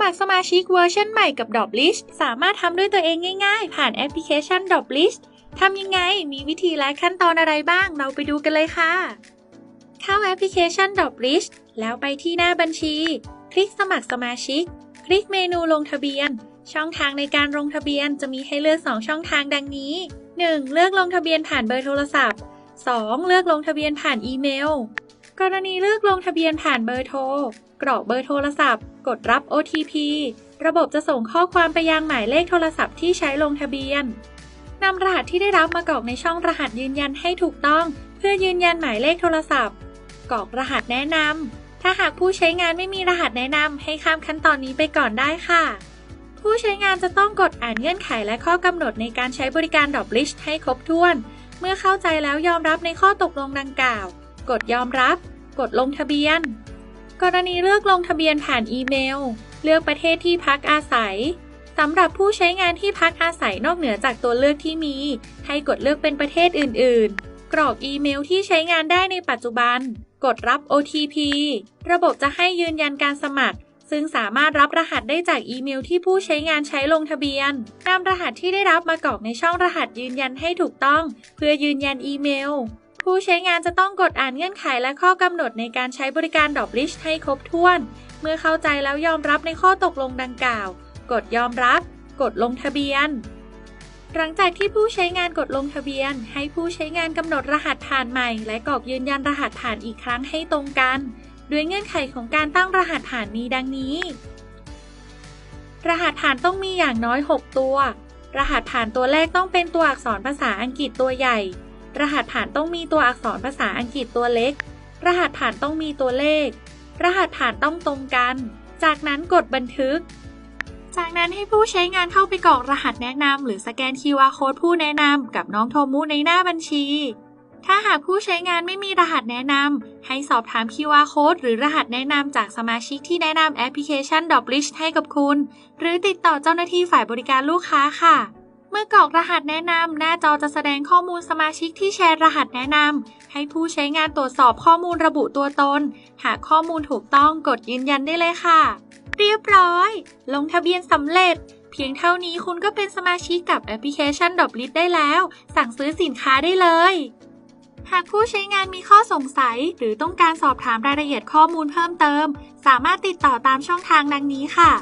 มัครสมาชิกเวอร์ชันใหม่กับ d o p l i s t สามารถทำด้วยตัวเองง่ายๆ ผ่านแอปพลิเคชัน d o p l i s t ทำยังไง มีวิธีและขั้นตอนอะไรบ้าง เราไปดูกันเลยค่ะ เข้าแอปพลิเคชัน d o p l i s t แล้วไปที่หน้าบัญชี คลิกสมัครสมาชิก คลิกเมนูลงทะเบียน ช่องทางในการลงทะเบียนจะมีให้เลือก 2 ช่องทางดังนี้ 1. เลือกลงทะเบียนผ่านเบอร์โทรศัพท์ 2. เลือกลงทะเบียนผ่านอีเมล กรณีเลือกลงทะเบียนผ่านเบอร์โทร กรอกเบอร์โทรศัพท์ กดรับ OTP ระบบจะส่งข้อความไปยังหมายเลขโทรศัพท์ที่ใช้ลงทะเบียนนำรหัสที่ได้รับมากรอกในช่องรหัสยืนยันให้ถูกต้อง เพื่อยืนยันหมายเลขโทรศัพท์ กรอกรหัสแนะนำถ้าหากผู้ใช้งานไม่มีรหัสแนะนำให้ข้ามขั้นตอนนี้ไปก่อนได้ค่ะ ผู้ใช้งานจะต้องกดอ่านเงื่อนไขและข้อกำหนดในการใช้บริการดอบลิชให้ครบถ้วน เมื่อเข้าใจแล้วยอมรับในข้อตกลงดังกล่าว กดยอมรับ กดลงทะเบียน กรณีเลือกลงทะเบียนผ่านอีเมล เลือกประเทศที่พักอาศัยสำหรับผู้ใช้งานที่พักอาศัยนอกเหนือจากตัวเลือกที่มี ให้กดเลือกเป็นประเทศอื่น ๆ กรอกอีเมลที่ใช้งานได้ในปัจจุบัน กดรับ OTP ระบบจะให้ยืนยันการสมัคร ซึ่งสามารถรับรหัสได้จากอีเมลที่ผู้ใช้งานใช้ลงทะเบียนนำรหัสที่ได้รับมากรอกในช่องรหัสยืนยันให้ถูกต้อง เพื่อยืนยันอีเมล ผู้ใช้งานจะต้องกดอ่านเงื่อนไขและข้อกำหนดในการใช้บริการดอบลิชให้ครบถ้วน เมื่อเข้าใจแล้วยอมรับในข้อตกลงดังกล่าว กดยอมรับ กดลงทะเบียน หลังจากที่ผู้ใช้งานกดลงทะเบียน ให้ผู้ใช้งานกำหนดรหัสผ่านใหม่ และกรอกยืนยันรหัสผ่านอีกครั้งให้ตรงกัน ด้วยเงื่อนไขของการตั้งรหัสผ่านมีดังนี้ รหัสผ่านต้องมีอย่างน้อย 6 ตัว รหัสผ่านตัวแรกต้องเป็นตัวอักษรภาษาอังกฤษตัวใหญ่ รหัสผ่านต้องมีตัวอักษรภาษาอังกฤษตัวเล็ก รหัสผ่านต้องมีตัวเลข รหัสผ่านต้องตรงกัน จากนั้นกดบันทึก จากนั้นให้ผู้ใช้งานเข้าไปกรอกรหัสแนะนำหรือสแกน QR Code ผู้แนะนำกับน้องโทมุในหน้าบัญชี ถ้าหากผู้ใช้งานไม่มีรหัสแนะนำให้สอบถาม QR Code หรือรหัสแนะนำจากสมาชิกที่แนะนำแอปพลิเคชัน d o b l i s h ให้กับคุณ หรือติดต่อเจ้าหน้าที่ฝ่ายบริการลูกค้าค่ะ เมื่อกรอกรหัสแนะนำหน้าจอจะแสดงข้อมูลสมาชิกที่แชร์รหัสแนะนำให้ผู้ใช้งานตรวจสอบข้อมูลระบุตัวตน หากข้อมูลถูกต้องกดยืนยันได้เลยค่ะ เรียบร้อย ลงทะเบียนสำเร็จ เพียงเท่านี้คุณก็เป็นสมาชิกกับแอปพลิเคชันดอบลิ t ได้แล้ว สั่งซื้อสินค้าได้เลย หากผู้ใช้งานมีข้อสงสัย หรือต้องการสอบถามรายละเอียดข้อมูลเพิ่มเติม สามารถติดต่อตามช่องทางดังนี้ค่ะ